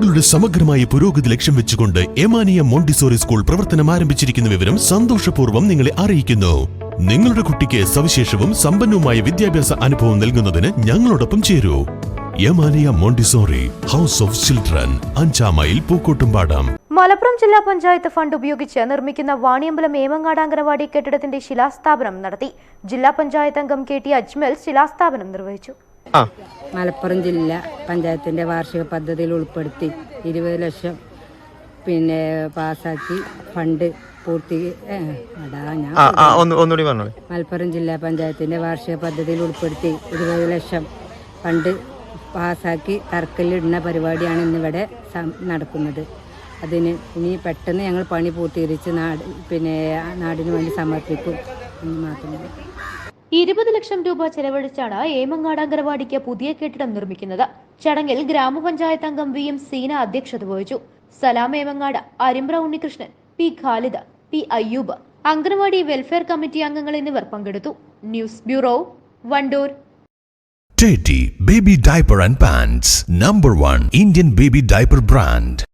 കുട്ടികളുടെ സമഗ്രമായ പുരോഗതി ലക്ഷ്യം വെച്ചുകൊണ്ട് എമാനിയ മോണ്ടിസോറി സ്കൂൾ പ്രവർത്തനം ആരംഭിച്ചിരിക്കുന്ന വിവരം സന്തോഷപൂർവം നിങ്ങളെ അറിയിക്കുന്നു. നിങ്ങളുടെ കുട്ടിക്ക് സവിശേഷവും സമ്പന്നവുമായ വിദ്യാഭ്യാസ അനുഭവം നൽകുന്നതിന് ഞങ്ങളോടൊപ്പം ചേരൂ. Yamaniya Montessori house of children അഞ്ചാം മൈൽ പൂക്കോട്ടുംപാടം. മലപ്പുറം ജില്ലാ പഞ്ചായത്ത് ഫണ്ട് ഉപയോഗിച്ച് നിർമ്മിക്കുന്ന വാണിയമ്പലം ഏമങ്ങാട് അംഗനവാടി കെട്ടിടത്തിന്റെ ശിലാസ്ഥാപനം നടത്തി. ജില്ലാ പഞ്ചായത്ത് അംഗം കെ ടി അജ്മൽ ശിലാസ്ഥാപനം നിർവഹിച്ചു. മലപ്പുറം ജില്ല പഞ്ചായത്തിന്റെ വാർഷിക പദ്ധതിയിൽ ഉൾപ്പെടുത്തി ഇരുപത് ലക്ഷം പിന്നെ പാസാക്കി ഫണ്ട് പൂർത്തി ഒന്നുകൂടി പറഞ്ഞോളൂ. മലപ്പുറം ജില്ലാ പഞ്ചായത്തിന്റെ വാർഷിക പദ്ധതിയിൽ ഉൾപ്പെടുത്തി ഇരുപത് ലക്ഷം ഫണ്ട് പാസാക്കി തറക്കല്ലിടുന്ന പരിപാടിയാണ് ഇന്നിവിടെ നടക്കുന്നത്. അതിന് ഇനി പെട്ടെന്ന് ഞങ്ങൾ പണി പൂർത്തീകരിച്ച് നാട് പിന്നെ നാടിന് വേണ്ടി സമർപ്പിക്കും എന്ന് മാത്രമേ ഇരുപത് ലക്ഷം രൂപ ചെലവഴിച്ചാണ് ഏമങ്ങാട് അംഗനവാടിക്ക് പുതിയ കെട്ടിടം നിർമ്മിക്കുന്നത്. ചടങ്ങിൽ ഗ്രാമപഞ്ചായത്ത് അംഗം വി എം സീന അധ്യക്ഷത വഹിച്ചു. Salam Emangad Arimbra Unnikrishnan P Khalid P Ayyub anganwadi welfare committee അംഗങ്ങൾ എന്നിവർ പങ്കെടുത്തു. News bureau Wandoor. Teddy Baby Diaper and Pants. Number 1 Indian Baby Diaper Brand.